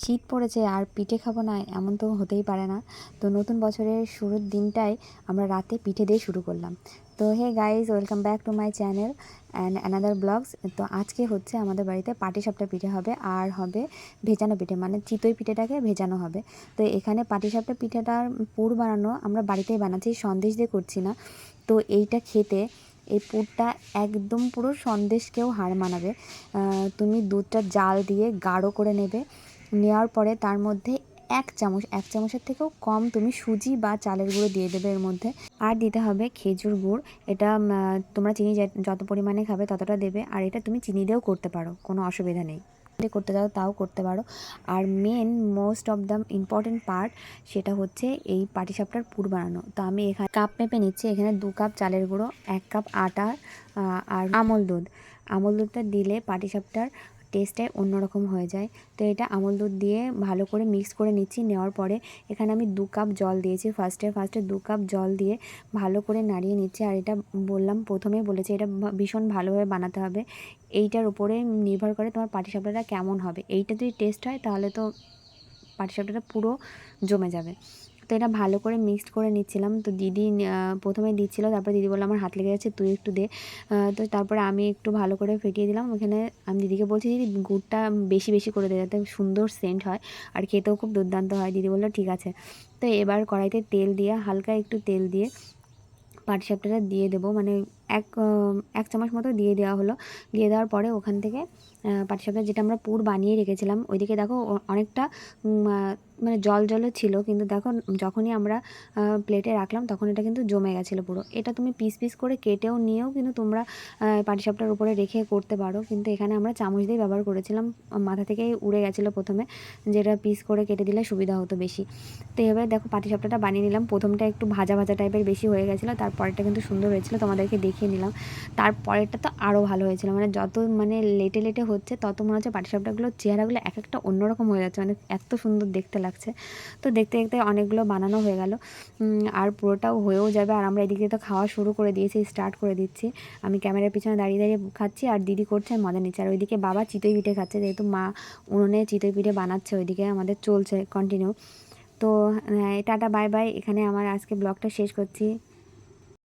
শীত পড়েছে আর পিঠে খাব না, এমন তো হতেই পারে না। তো নতুন বছরের শুরুর দিনটাই আমরা রাতে পিঠে দিয়ে শুরু করলাম। তো hey guys welcome back to my channel and another vlogs তো আজকে হচ্ছে আমাদের বাড়িতে পাটিসাপটা পিঠে হবে আর হবে ভেজানো পিঠে মানে চিতই পিঠেটাকে ভেজানো হবে। তো এখানে পাটিসাপটা পিঠেটার পুর বানানো আমরা বাড়িতেই বানাচ্ছি, সন্দেশ দিয়ে করছি না। তো এইটা খেতে এই পুরটা একদম পুরো সন্দেশকেও হার মানাবে। তুমি দুধটা জাল দিয়ে গাঢ় করে নেবে। নেওয়ার পরে তার মধ্যে এক চামচ, এক চামচের থেকেও কম তুমি সুজি বা চালের গুঁড়ো দিয়ে দেবে এর মধ্যে। আর দিতে হবে খেজুর গুড়। এটা তোমরা চিনি যত পরিমাণে খাবে ততটা দেবে। আর এটা তুমি চিনি দিয়েও করতে পারো, কোনো অসুবিধা নেই। করতে চাও তাও করতে পারো। আর main most of the important part সেটা হচ্ছে এই পাটিসাপটার পুর বানানো। তো আমি এখানে কাপ মেপে নিচ্ছি। এখানে দু কাপ চালের গুঁড়ো, এক কাপ আটা আর আমল দুধ। আমল দুধটা দিলে পাটিসাপটার টেস্টটাই অন্যরকম হয়ে যায়। তো এটা আমল দুধ দিয়ে ভালো করে মিক্স করে নিচ্ছি। নেওয়ার পরে এখানে আমি দু কাপ জল দিয়েছি। ফার্স্টে ফার্স্টে দু কাপ জল দিয়ে ভালো করে নাড়িয়ে নিচ্ছি। আর এটা বললাম, প্রথমেই বলেছি এটা ভীষণ ভালোভাবে বানাতে হবে। এইটার উপরে নির্ভর করে তোমার পাটিসাপটাটা কেমন হবে। এইটা যদি টেস্ট হয় তাহলে তো পাটিসাপটাটা পুরো জমে যাবে। তো এটা ভালো করে মিক্সড করে নিচ্ছিলাম। তো দিদি প্রথমে দিচ্ছিল, তারপরে দিদি বলল, আমার হাত লেগে যাচ্ছে, তুই একটু দে। তো তারপরে আমি একটু ভালো করে ফেটিয়ে দিলাম। ওখানে আমি দিদিকে বলছি, দিদি, গুড়টা বেশি বেশি করে দেয় যাতে সুন্দর সেন্ট হয় আর খেতেও খুব দুর্দান্ত হয়। দিদি বলল, ঠিক আছে। তো এবার কড়াইতে তেল দিয়ে, হালকা একটু তেল দিয়ে পাটিসাপটাটা দিয়ে দেবো। মানে এক এক চামচ মতো দিয়ে দেওয়া হলো। দিয়ে দেওয়ার পরে ওখান থেকে পাটিসাপটা যেটা আমরা পুর বানিয়ে রেখেছিলাম, ওইদিকে দেখো অনেকটা মানে জল জলও ছিল, কিন্তু দেখো যখনই আমরা প্লেটে রাখলাম তখন এটা কিন্তু জমে গেছিল পুরো। এটা তুমি পিস পিস করে কেটেও নিয়েও কিন্তু তোমরা পাটিসাপটার উপরে রেখে করতে পারো। কিন্তু এখানে আমরা চামচ দিয়ে ব্যবহার করেছিলাম, মাথা থেকেই উড়ে গেছিল প্রথমে, যেটা পিস করে কেটে দিলে সুবিধা হতো বেশি। তো এবার দেখো পাটিসাপটাটা বানিয়ে নিলাম। প্রথমটা একটু ভাজা ভাজা টাইপের বেশি হয়ে গেছিল, তারপরেরটা কিন্তু সুন্দর হয়েছিল। তোমাদেরকে দেখিয়ে নিলাম। তারপরেরটা তো আরও ভালো হয়েছিল। মানে যত মানে লেটে লেটে হচ্ছে তত মনে হচ্ছে পাটিসাপটাগুলোর চেহারাগুলো এক একটা অন্যরকম হয়ে যাচ্ছে। মানে এত সুন্দর দেখতে লাগছে। তো দেখতে দেখতে অনেকগুলো বানানো হয়ে গেল। আর পুরোটাও হয়েও যাবে। আর আমরা এদিকে তো খাওয়া শুরু করে দিয়েছি স্টার্ট করে দিচ্ছি। আমি ক্যামেরার পিছনে দাঁড়িয়ে দাঁড়িয়ে খাচ্ছি আর দিদি করছে আর মজা নিচ্ছে আর ওইদিকে বাবা চিতই পিঠে খাচ্ছে যেহেতু মা উনুনে চিতই পিঠে বানাচ্ছে ওইদিকে আমাদের চলছে কন্টিনিউ তো আহ, টাটা বাই বাই এখানে আমার আজকে ব্লগটা শেষ করছি।